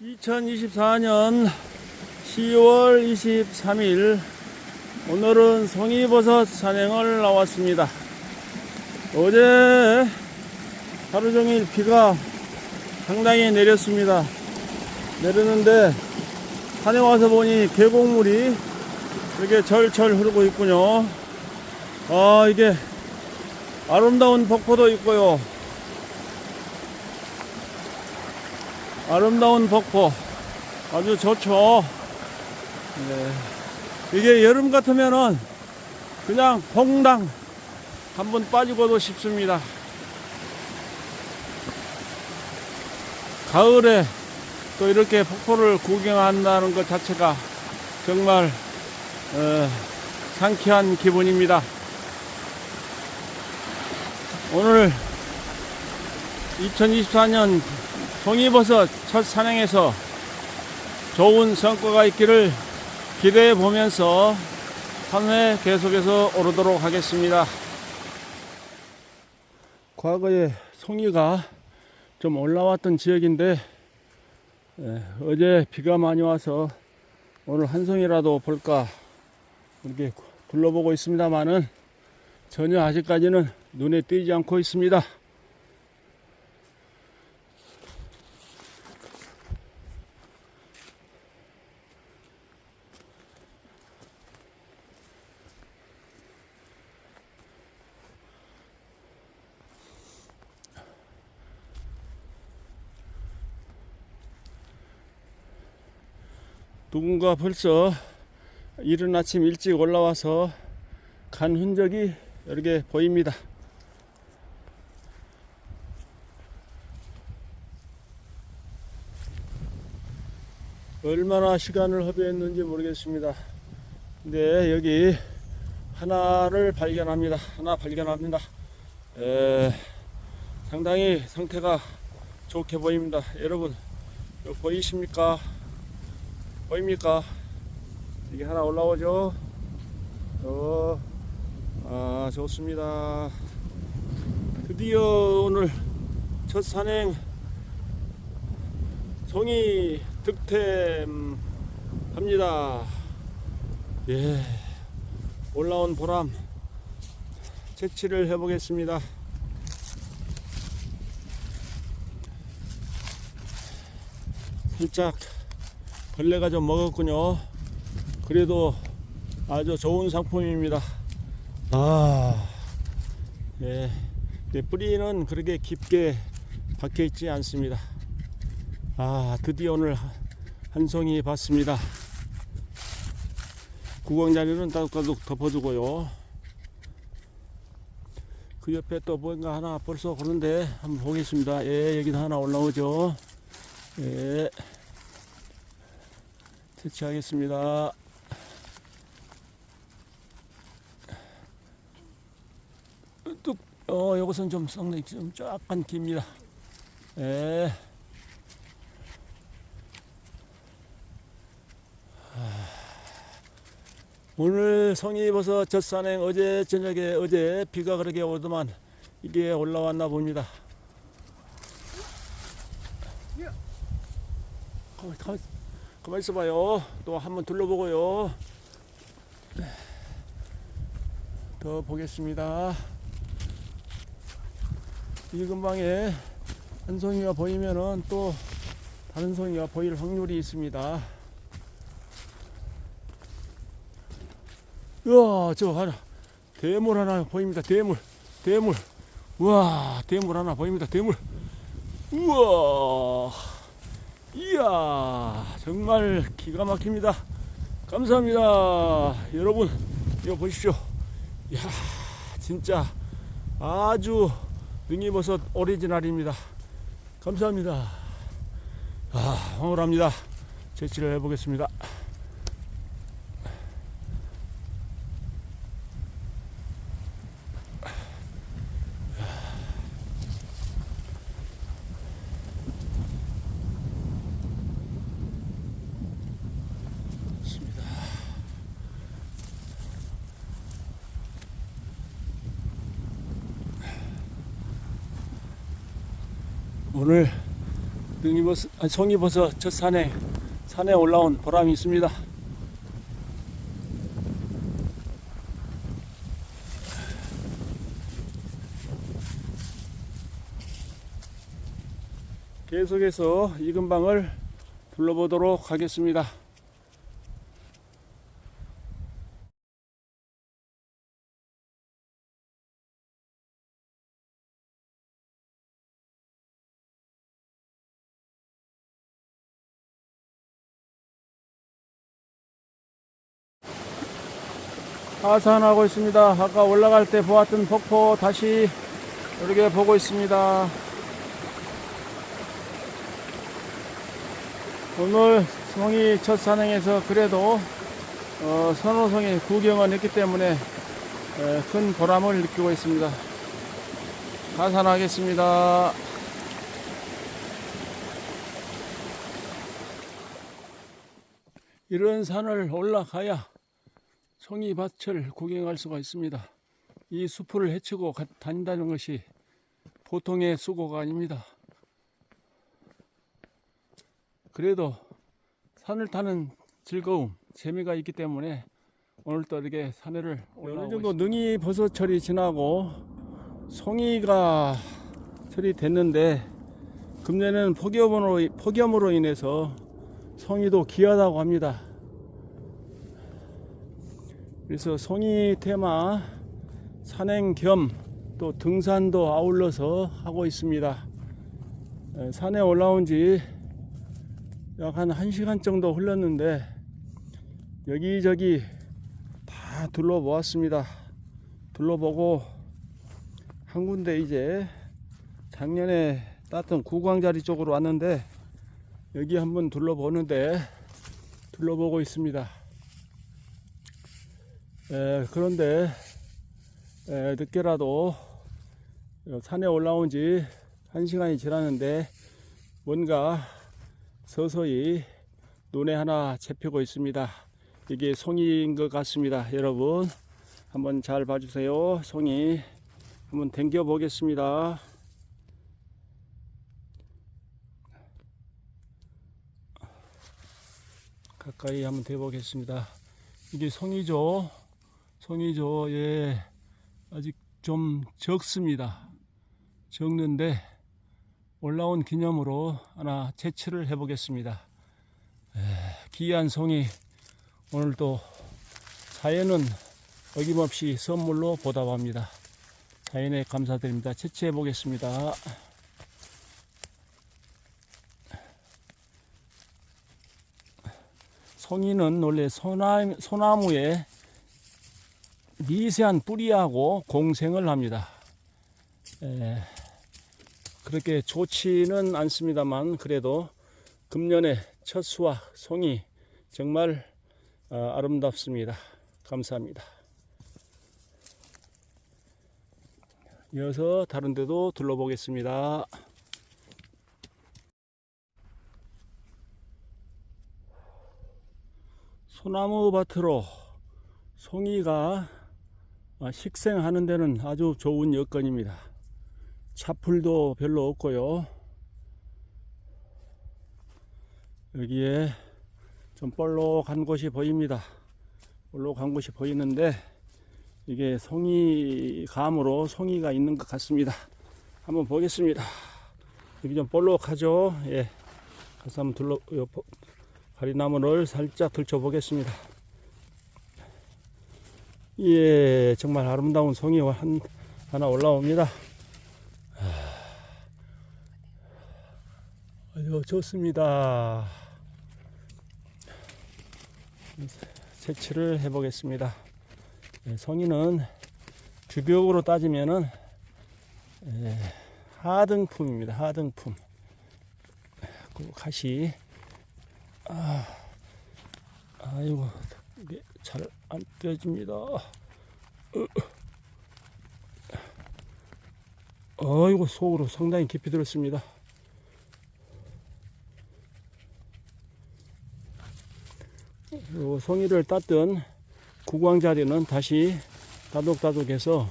2024년 10월 23일 오늘은 송이버섯 산행을 나왔습니다. 어제 하루 종일 비가 상당히 내렸습니다. 내렸는데 산에 와서 보니 계곡물이 이렇게 절철 흐르고 있군요. 아 이게 아름다운 폭포도 있고요. 아름다운 폭포 아주 좋죠. 네. 이게 여름 같으면은 그냥 봉당 한 번 빠지고도 싶습니다. 가을에 또 이렇게 폭포를 구경한다는 것 자체가 정말 어, 상쾌한 기분입니다. 오늘 2024년 송이버섯 첫 산행에서 좋은 성과가 있기를 기대해 보면서 산에 계속해서 오르도록 하겠습니다. 과거에 송이가 좀 올라왔던 지역인데 예, 어제 비가 많이 와서 오늘 한 송이라도 볼까 이렇게 둘러보고 있습니다만은 전혀 아직까지는 눈에 띄지 않고 있습니다. 누군가 벌써 이른 아침 일찍 올라와서 간 흔적이 이렇게 보입니다. 얼마나 시간을 허비했는지 모르겠습니다. 근데 여기 하나를 발견합니다. 하나 발견합니다. 에, 상당히 상태가 좋게 보입니다. 여러분, 보이십니까? 보입니까? 이게 하나 올라오죠? 어, 아, 좋습니다. 드디어 오늘 첫 산행 송이 득템 합니다. 예, 올라온 보람 채취를 해보겠습니다. 살짝 벌레가 좀 먹었군요. 그래도 아주 좋은 상품입니다. 아, 예, 네, 뿌리는 그렇게 깊게 박혀 있지 않습니다. 아, 드디어 오늘 한 송이 봤습니다. 구멍자리는 따둑따둑 덮어두고요. 그 옆에 또 뭔가 하나 벌써 보는데 한번 보겠습니다. 예, 여기도 하나 올라오죠. 예. 채취하겠습니다. 뚝, 어, 요것은 좀 썩네, 좀 약간 깁니다. 예. 아, 오늘 송이버섯 젖산행 어제 저녁에 어제 비가 그렇게 오더만 이게 올라왔나 봅니다. 가만, 가만, 가만 있어봐요. 또 한번 둘러보고요. 더 보겠습니다. 이 근방에 한 송이가 보이면은 또 다른 송이가 보일 확률이 있습니다. 우와, 저 하나, 대물 하나 보입니다. 대물, 대물. 우와, 대물 하나 보입니다. 대물. 우와. 이야 정말 기가 막힙니다. 감사합니다. 여러분 이거 보십시오. 이야 진짜 아주 능이버섯 오리지널입니다. 감사합니다. 아 황홀합니다. 채취를 해보겠습니다. 오늘 능이버섯, 아니, 송이버섯 첫 산에 산에 올라온 보람이 있습니다. 계속해서 이 근방을 둘러보도록 하겠습니다. 하산하고 있습니다. 아까 올라갈 때 보았던 폭포 다시 이렇게 보고 있습니다. 오늘 송이 첫 산행에서 그래도 어, 선호성이 구경을 했기 때문에 에, 큰 보람을 느끼고 있습니다. 하산하겠습니다. 이런 산을 올라가야 송이밭을 구경할 수가 있습니다. 이 숲을 헤치고 가- 다닌다는 것이 보통의 수고가 아닙니다. 그래도 산을 타는 즐거움, 재미가 있기 때문에 오늘 또 이렇게 산에를 어느 정도 능이 버섯철이 지나고 송이가 철이 됐는데 금년에는 폭염으로, 폭염으로 인해서 송이도 귀하다고 합니다. 그래서 송이 테마 산행 겸 또 등산도 아울러서 하고 있습니다. 에, 산에 올라온 지 약 한 1시간 정도 흘렀는데 여기저기 다 둘러보았습니다. 둘러보고 한 군데 이제 작년에 땄던 구광자리 쪽으로 왔는데 여기 한번 둘러보는데 둘러보고 있습니다. 에, 그런데 에, 늦게라도 산에 올라온 지 한 시간이 지났는데 뭔가 서서히 눈에 하나 잡히고 있습니다. 이게 송이인 것 같습니다. 여러분 한번 잘 봐주세요. 송이 한번 당겨 보겠습니다. 가까이 한번 대보겠습니다. 이게 송이죠. 송이죠. 예. 아직 좀 적습니다. 적는데 올라온 기념으로 하나 채취를 해보겠습니다. 에, 귀한 송이 오늘도 자연은 어김없이 선물로 보답합니다. 자연에 감사드립니다. 채취해 보겠습니다. 송이는 원래 소나무, 소나무에 미세한 뿌리하고 공생을 합니다. 에, 그렇게 좋지는 않습니다만 그래도 금년의 첫 수확 송이 정말 아, 아름답습니다. 감사합니다. 이어서 다른 데도 둘러보겠습니다. 소나무 밭으로 송이가 아, 식생하는 데는 아주 좋은 여건입니다. 차풀도 별로 없고요. 여기에 좀 볼록한 곳이 보입니다. 볼록한 곳이 보이는데 이게 송이 감으로 송이가 있는 것 같습니다. 한번 보겠습니다. 여기 좀 볼록하죠? 예. 가서 한번 둘러, 가리나무를 살짝 들춰 보겠습니다. 예, 정말 아름다운 송이 한, 하나 올라옵니다. 아주 좋습니다. 채취를 해보겠습니다. 예, 송이는 규격으로 따지면은 예, 하등품입니다. 하등품. 그 가시. 아, 아이고 이게 잘안 떼집니다. 아이고 속으로 상당히 깊이 들었습니다. 요 송이를 땄던 구광자리는 다시 다독다독해서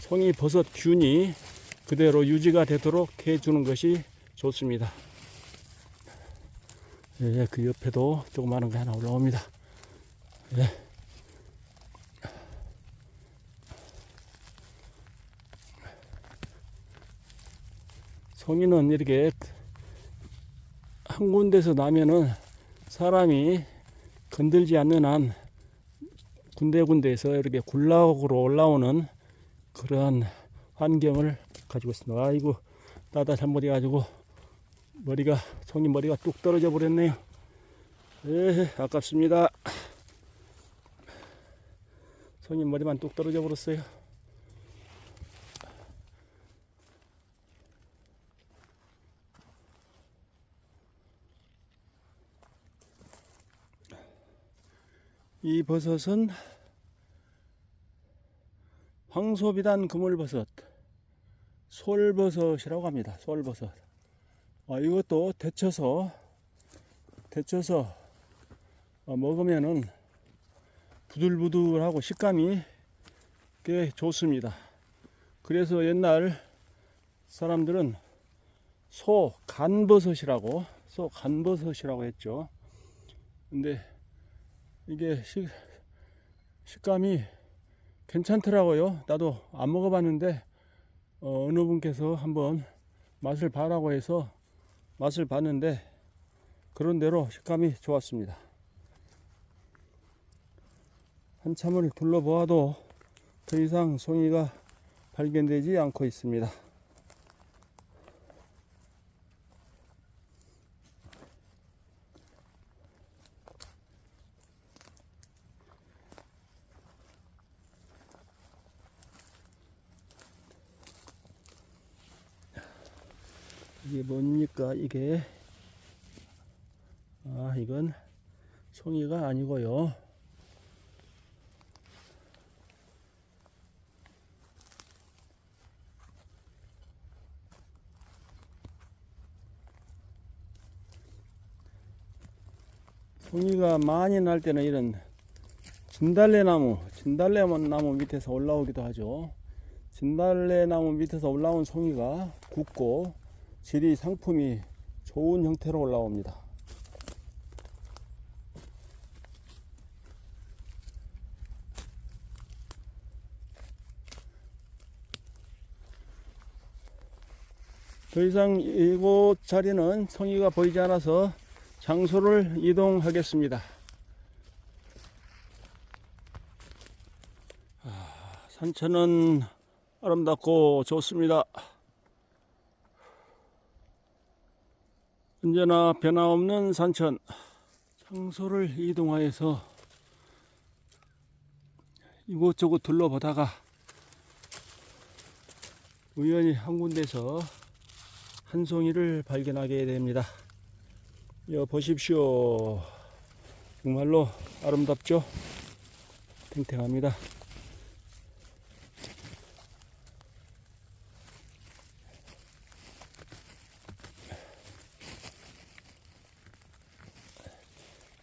송이 버섯 균이 그대로 유지가 되도록 해주는 것이 좋습니다. 예, 그 옆에도 조그마한 게 하나 올라옵니다. 예. 송이는 이렇게 한 군데서 나면은 사람이 건들지 않는 한 군데군데에서 이렇게 굴락으로 올라오는 그러한 환경을 가지고 있습니다. 아이고 나다 잘못 해가지고 머리가 송이 머리가 뚝 떨어져 버렸네요. 에 아깝습니다. 송이 머리만 뚝 떨어져 버렸어요. 이 버섯은 황소비단 그물버섯, 솔버섯이라고 합니다. 솔버섯. 아, 이것도 데쳐서 데쳐서 어, 먹으면은 부들부들하고 식감이 꽤 좋습니다. 그래서 옛날 사람들은 소 간버섯이라고 소 간버섯이라고 했죠. 근데 이게 식, 식감이 괜찮더라고요. 나도 안 먹어봤는데 어, 어느 분께서 한번 맛을 봐라고 해서 맛을 봤는데 그런 대로 식감이 좋았습니다. 한참을 둘러보아도 더 이상 송이가 발견되지 않고 있습니다. 이게 뭡니까 이게? 아 이건 송이가 아니고요. 송이가 많이 날 때는 이런 진달래 나무 진달래 나무 밑에서 올라오기도 하죠. 진달래 나무 밑에서 올라온 송이가 굵고 질이 상품이 좋은 형태로 올라옵니다. 더 이상 이곳 자리는 성의가 보이지 않아서 장소를 이동하겠습니다. 아, 산천은 아름답고 좋습니다. 언제나 변함없는 산천 장소를 이동하여서 이곳저곳 둘러보다가 우연히 한 군데서 한 송이를 발견하게 됩니다. 여 보십시오. 정말로 아름답죠? 탱탱합니다.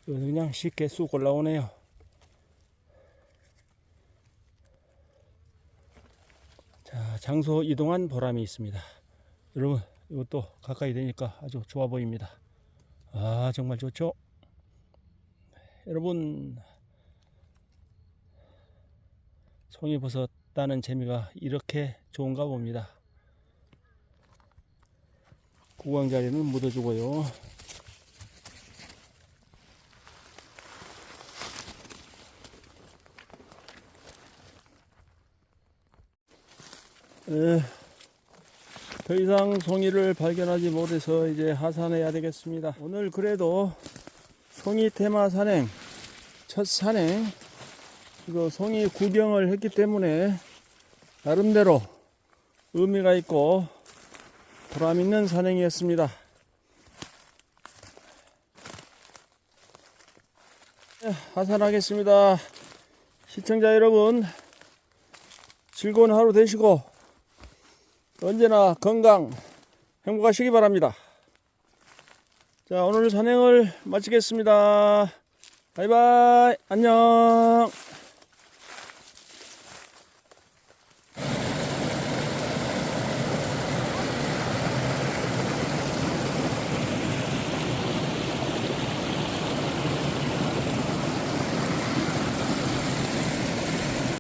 그냥 쉽게 쑥 올라오네요. 자, 장소 이동한 보람이 있습니다. 여러분, 이것도 가까이 되니까 아주 좋아 보입니다. 아, 정말 좋죠? 여러분, 송이버섯 따는 재미가 이렇게 좋은가 봅니다. 구강자리는 묻어주고요. 에, 더 이상 송이를 발견하지 못해서 이제 하산해야 되겠습니다. 오늘 그래도 송이 테마 산행, 첫 산행, 이거 송이 구경을 했기 때문에 나름대로 의미가 있고 보람 있는 산행이었습니다. 네, 하산하겠습니다. 시청자 여러분, 즐거운 하루 되시고 언제나 건강 행복하시기 바랍니다. 자, 오늘 산행을 마치겠습니다. 바이바이. 안녕.